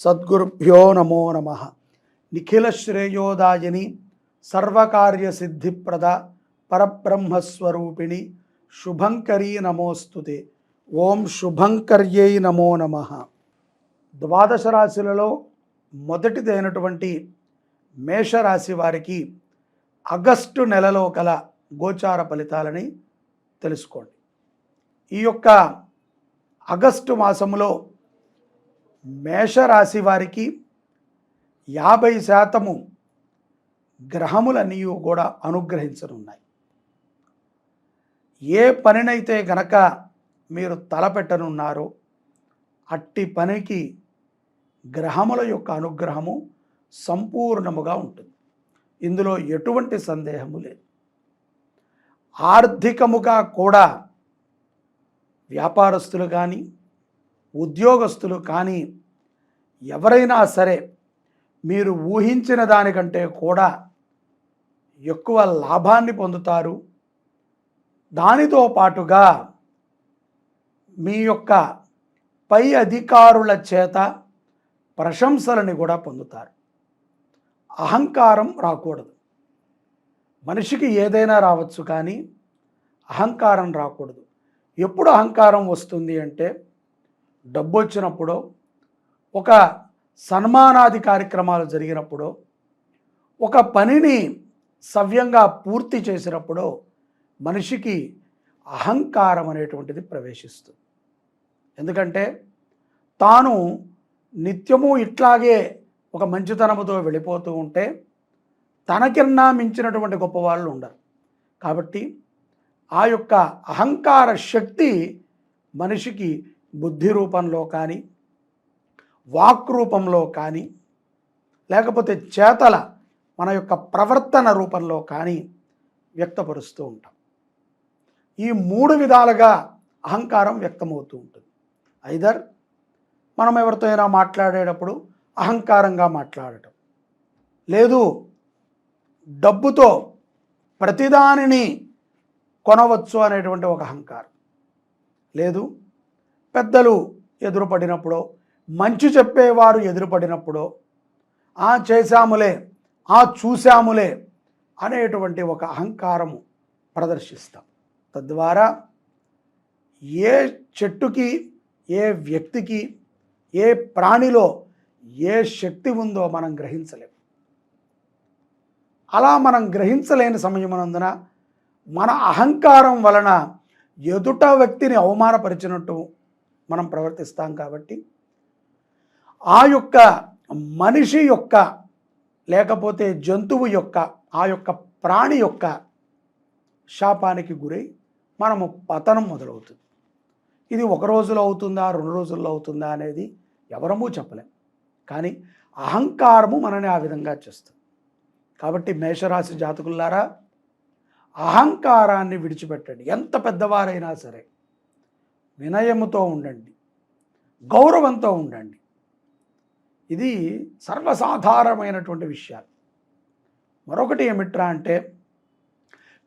సద్గురుభ్యో నమో నమ. నిఖిల శ్రేయోదాయని సర్వకార్య సిద్ధిప్రద పరబ్రహ్మస్వరూపిణి శుభంకరీ నమోస్తుతే. ఓం శుభంకర్యై నమో నమ. ద్వాదశ రాశులలో మొదటిదైనటువంటి మేషరాశి వారికి ఆగస్టు నెలలో గల గోచార ఫలితాలని తెలుసుకోండి. ఈ యొక్క ఆగస్టు మాసములో మేషరాశి వారికి యాభై శాతము గ్రహములన్నీ కూడా అనుగ్రహించనున్నాయి. ఏ పనినైతే గనక మీరు తలపెట్టనున్నారో అట్టి పనికి గ్రహముల యొక్క అనుగ్రహము సంపూర్ణముగా ఉంటుంది. ఇందులో ఎటువంటి సందేహము లేదు. ఆర్థికముగా కూడా వ్యాపారస్తులు కానీ ఉద్యోగస్తులు కానీ ఎవరైనా సరే మీరు ఊహించిన దానికంటే కూడా ఎక్కువ లాభాన్ని పొందుతారు. దానితో పాటుగా మీ యొక్క పై అధికారుల చేత ప్రశంసలని కూడా పొందుతారు. అహంకారం రాకూడదు. మనిషికి ఏదైనా రావచ్చు కానీ అహంకారం రాకూడదు. ఎప్పుడు అహంకారం వస్తుంది అంటే డబ్బు వచ్చినప్పుడో ఒక సన్మానాది కార్యక్రమాలు జరిగినప్పుడో ఒక పనిని సవ్యంగా పూర్తి చేసినప్పుడో మనిషికి అహంకారం అనేటువంటిది ప్రవేశిస్తుంది. ఎందుకంటే తాను నిత్యము ఇట్లాగే ఒక మంచితనముతో వెళ్ళిపోతూ ఉంటే తనకిన్నా మించినటువంటి గొప్పవాళ్ళు ఉండరు. కాబట్టి ఆ యొక్క అహంకార శక్తి మనిషికి బుద్ధి రూపంలో కానీ వాక్ రూపంలో కానీ లేకపోతే చేతల మన యొక్క ప్రవర్తన రూపంలో కానీ వ్యక్తపరుస్తూ ఉంటాం. ఈ మూడు విధాలుగా అహంకారం వ్యక్తమవుతూ ఉంటుంది. ఐదర్ మనం ఎవరితో అయినా మాట్లాడేటప్పుడు అహంకారంగా మాట్లాడటం. లేదు డబ్బుతో ప్రతిదానిని కొనవచ్చు అనేటువంటి ఒక అహంకారం. లేదు పెద్దలు ఎదురుపడినప్పుడో మంచి చెప్పేవారు ఎదురుపడినప్పుడో ఆ చేశాములే ఆ చూశాములే అనేటువంటి ఒక అహంకారము ప్రదర్శిస్తాం. తద్వారా ఏ చెట్టుకి ఏ వ్యక్తికి ఏ ప్రాణిలో ఏ శక్తి ఉందో మనం గ్రహించలేం. అలా మనం గ్రహించలేని సమయమునందున మన అహంకారం వలన ఎదుట వ్యక్తిని అవమానపరిచినట్టు మనం ప్రవర్తిస్తాం కాబట్టి ఆ యొక్క మనిషి యొక్క లేకపోతే జంతువు యొక్క ఆ యొక్క ప్రాణి యొక్క శాపానికి గురై మనము పతనం మొదలవుతుంది. ఇది ఒక రోజులో అవుతుందా రెండు రోజుల్లో అవుతుందా అనేది ఎవరమూ చెప్పలేం. కానీ అహంకారము మనని ఆ విధంగా చేస్తుంది. కాబట్టి మేషరాశి జాతకులారా అహంకారాన్ని విడిచిపెట్టండి. ఎంత పెద్దవారైనా సరే వినయముతో ఉండండి గౌరవంతో ఉండండి. ఇది సర్వసాధారణమైనటువంటి విషయాలు. మరొకటి ఏమిట్రా అంటే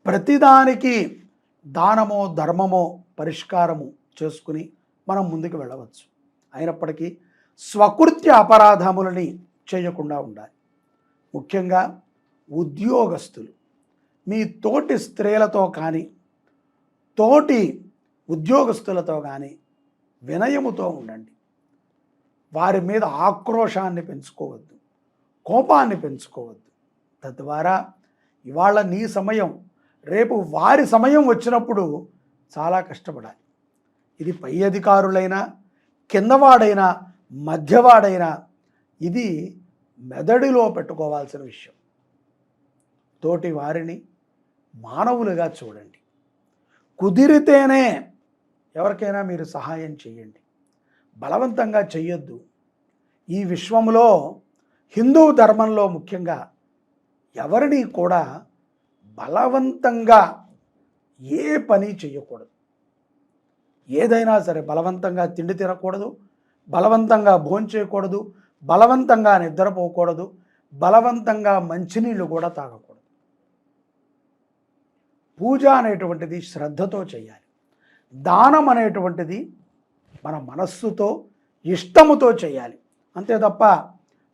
ప్రతిదానికి దానమో ధర్మమో పరిష్కారము చేసుకుని మనం ముందుకు వెళ్ళవచ్చు. అయినప్పటికీ స్వకృత్య అపరాధములని చేయకుండా ఉండాలి. ముఖ్యంగా ఉద్యోగస్తులు మీ తోటి స్త్రీలతో కానీ తోటి ఉద్యోగస్తులతో కానీ వినయముతో ఉండండి. వారి మీద ఆక్రోశాన్ని పెంచుకోవద్దు కోపాన్ని పెంచుకోవద్దు. తద్వారా ఇవాళ నీ సమయం రేపు వారి సమయం వచ్చినప్పుడు చాలా కష్టపడాలి. ఇది పై అధికారులైనా కిందవాడైనా మధ్యవాడైనా ఇది మెదడులో పెట్టుకోవాల్సిన విషయం. తోటి వారిని మానవులుగా చూడండి. కుదిరితేనే ఎవరికైనా మీరు సహాయం చేయండి. బలవంతంగా చేయొద్దు ఈ విశ్వంలో హిందూ ధర్మంలో ముఖ్యంగా ఎవరిని కూడా బలవంతంగా ఏ పని చేయకూడదు ఏదైనా సరే బలవంతంగా తిండి తినకూడదు బలవంతంగా భోంచేయకూడదు బలవంతంగా నిద్రపోకూడదు బలవంతంగా మంచినీళ్ళు కూడా తాగకూడదు. పూజ అనేటువంటిది శ్రద్ధతో చేయాలి. దానం అనేటువంటిది మన మనస్సుతో ఇష్టముతో చేయాలి. అంతే తప్ప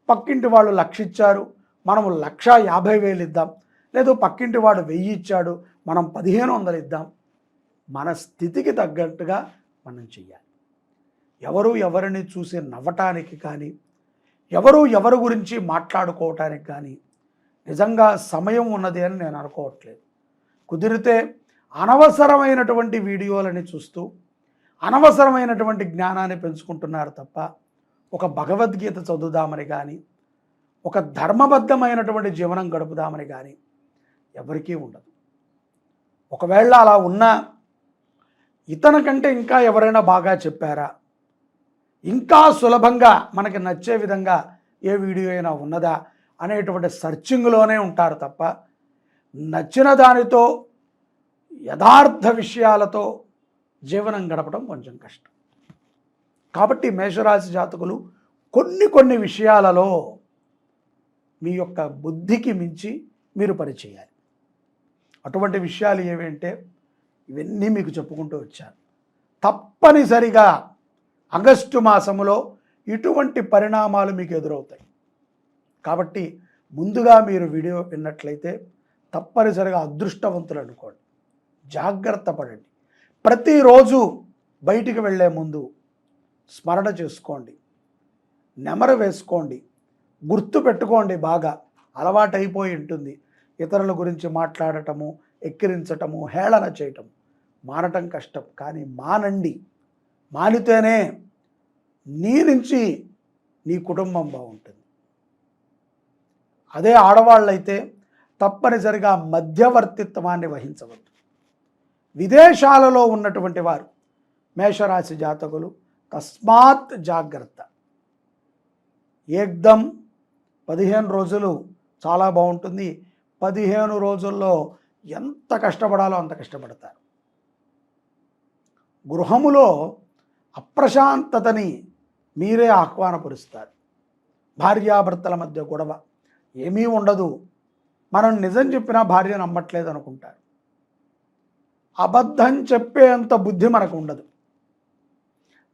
పక్కింటి వాళ్ళు లక్షిచ్చారు మనము లక్ష యాభై వేలు ఇద్దాం లేదు పక్కింటి వాడు వెయ్యి ఇచ్చాడు మనం పదిహేను వందలు ఇద్దాం. మన స్థితికి తగ్గట్టుగా మనం చెయ్యాలి. ఎవరు ఎవరిని చూసి నవ్వటానికి కానీ ఎవరు ఎవరి గురించి మాట్లాడుకోవటానికి కానీ నిజంగా సమయం ఉన్నది అని నేను అనుకోవట్లేదు. కుదిరితే అనవసరమైనటువంటి వీడియోలని చూస్తూ అనవసరమైనటువంటి జ్ఞానాన్ని పెంచుకుంటున్నారు తప్ప ఒక భగవద్గీత చదువుదామని కానీ ఒక ధర్మబద్ధమైనటువంటి జీవనం గడుపుదామని కానీ ఎవరికీ ఉండదు. ఒకవేళ అలా ఉన్నా ఇతని కంటే ఇంకా ఎవరైనా బాగా చెప్పారా? ఇంకా సులభంగా మనకి నచ్చే విధంగా ఏ వీడియో అయినా ఉన్నదా? అనేటువంటి సర్చింగ్లోనే ఉంటారు తప్ప నచ్చిన దానితో యథార్థ విషయాలతో జీవనం గడపడం కొంచెం కష్టం. కాబట్టి మేషరాశి జాతకులు కొన్ని కొన్ని విషయాలలో మీ యొక్క బుద్ధికి మించి మీరు పనిచేయాలి అటువంటి విషయాలు ఏవంటే ఇవన్నీ మీకు చెప్పుకుంటూ వచ్చాను. తప్పనిసరిగా ఆగస్టు మాసములో ఇటువంటి పరిణామాలు మీకు ఎదురవుతాయి. కాబట్టి ముందుగా మీరు వీడియో విన్నట్లయితే తప్పనిసరిగా అదృష్టవంతులు అనుకోండి. జాగ్రత్త పడండి. ప్రతిరోజు బయటికి వెళ్ళే ముందు స్మరణ చేసుకోండి. నెమరు వేసుకోండి. గుర్తు పెట్టుకోండి బాగా. అలవాటైపోయి ఉంటుంది. ఇతరుల గురించి మాట్లాడటము ఎక్కిరించటము హేళన చేయటం మానటం కష్టం. కానీ మానండి. మానితేనే నీ నుంచి నీ కుటుంబం బాగుంటుంది. అదే ఆడవాళ్ళైతే తప్పనిసరిగా మధ్యవర్తిత్వాన్ని వహించవద్దు. విదేశాలలో ఉన్నటువంటి వారు మేషరాశి జాతకులు తస్మాత్ జాగ్రత్త. ఏకదం పదిహేను రోజులు చాలా బాగుంటుంది. పదిహేను రోజుల్లో ఎంత కష్టపడాలో అంత కష్టపడతారు. గృహములో అప్రశాంతతని మీరే ఆహ్వానపరుస్తారు. భార్యాభర్తల మధ్య గొడవ ఏమీ ఉండదు. మనం నిజం చెప్పినా భార్య నమ్మట్లేదు అనుకుంటారు. అబద్ధం చెప్పేంత బుద్ధి మనకు ఉండదు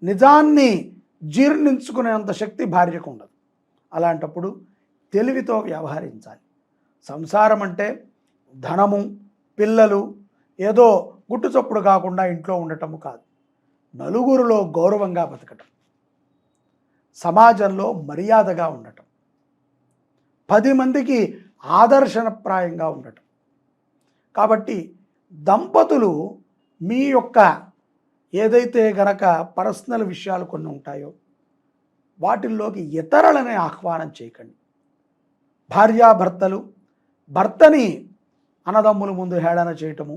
నిజాన్ని జీర్ణించుకునేంత శక్తి భార్యకు ఉండదు అలాంటప్పుడు తెలివితో వ్యవహరించాలి. సంసారం అంటే ధనము పిల్లలు ఏదో గుట్టుచప్పుడు కాకుండా ఇంట్లో ఉండటము కాదు. నలుగురిలో గౌరవంగా బతకటం. సమాజంలో మర్యాదగా ఉండటం. పది మందికి ఆదర్శనప్రాయంగా ఉండటం. కాబట్టి దంపతులు మీ యొక్క ఏదైతే గనక పర్సనల్ విషయాలు కొన్ని ఉంటాయో వాటిల్లోకి ఇతరులని ఆహ్వానం చేయకండి. భార్యాభర్తలు భర్తని అన్నదమ్ముల ముందు హేళన చేయటము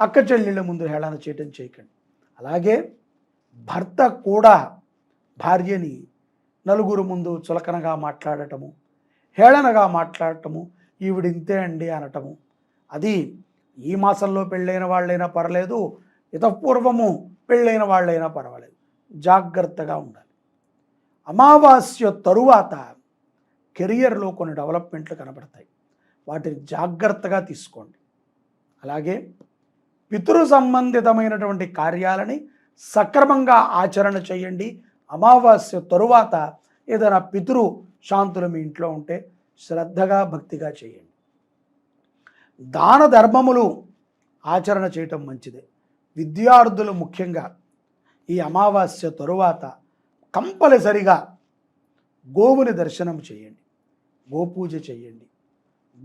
అక్క చెల్లెళ్ళ ముందు హేళన చేయటం చేయకండి. అలాగే భర్త కూడా భార్యని నలుగురు ముందు చులకనగా మాట్లాడటము హేళనగా మాట్లాడటము ఈవిడింతే అండి అనటము అది ఈ మాసంలో పెళ్ళైన వాళ్ళైనా పర్లేదు ఇతపూర్వము పెళ్ళైన వాళ్ళైనా పర్వాలేదు. జాగ్రత్తగా ఉండాలి. అమావాస్య తరువాత కెరియర్లో కొన్ని డెవలప్మెంట్లు కనబడతాయి. వాటిని జాగ్రత్తగా తీసుకోండి. అలాగే పితృ సంబంధితమైనటువంటి కార్యాలని సక్రమంగా ఆచరణ చేయండి. అమావాస్య తరువాత ఏదైనా పితృ శాంతులు మీ ఇంట్లో ఉంటే శ్రద్ధగా భక్తిగా చేయండి. దాన ధర్మములు ఆచరణ చేయటం మంచిదే. విద్యార్థులు ముఖ్యంగా ఈ అమావాస్య తరువాత కంపల్సరిగా గోవుని దర్శనం చేయండి. గోపూజ చేయండి.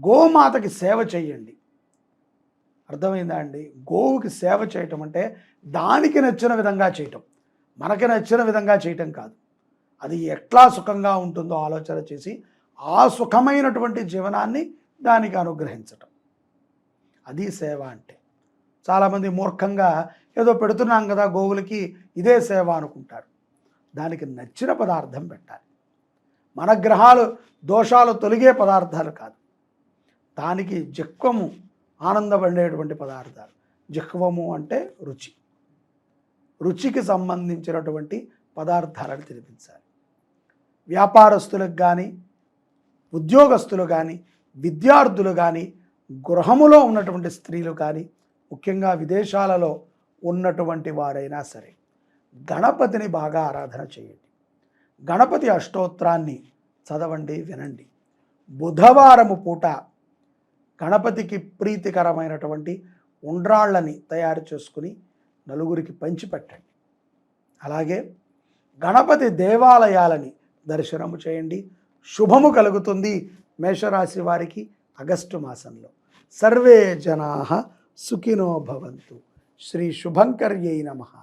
గోమాతకి సేవ చేయండి. అర్థమైందా అండి? గోవుకి సేవ చేయటం అంటే దానికి నచ్చిన విధంగా చేయటం. మనకి నచ్చిన విధంగా చేయటం కాదు. అది ఎట్లా సుఖంగా ఉంటుందో ఆలోచన చేసి ఆ సుఖమైనటువంటి జీవనాన్ని దానికి అనుగ్రహించటం. అది సేవ అంటే. చాలామంది మూర్ఖంగా ఏదో పెడుతున్నాం కదా గోవులకి ఇదే సేవ అనుకుంటారు. దానికి నచ్చిన పదార్థం పెట్టాలి. మన గ్రహాలు దోషాలు తొలగే పదార్థాలు కాదు. దానికి జక్వము ఆనందపడేటువంటి పదార్థాలు. జక్వము అంటే రుచి. రుచికి సంబంధించినటువంటి పదార్థాలను తినిపించాలి. వ్యాపారస్తులకు కానీ ఉద్యోగస్తులు కానీ విద్యార్థులు కానీ గృహములో ఉన్నటువంటి స్త్రీలు కానీ ముఖ్యంగా విదేశాలలో ఉన్నటువంటి వారైనా సరే గణపతిని బాగా ఆరాధన చేయండి. గణపతి అష్టోత్రాన్ని చదవండి వినండి. బుధవారము పూట గణపతికి ప్రీతికరమైనటువంటి ఉండ్రాళ్ళని తయారు చేసుకుని నలుగురికి పంచిపెట్టండి. అలాగే గణపతి దేవాలయాలని దర్శనము చేయండి. శుభము కలుగుతుంది మేషరాశి వారికి ఆగస్టు మాసంలో. సర్వే జనా సుఖినో భవంతు శ్రీ శుభంకర్యై నమః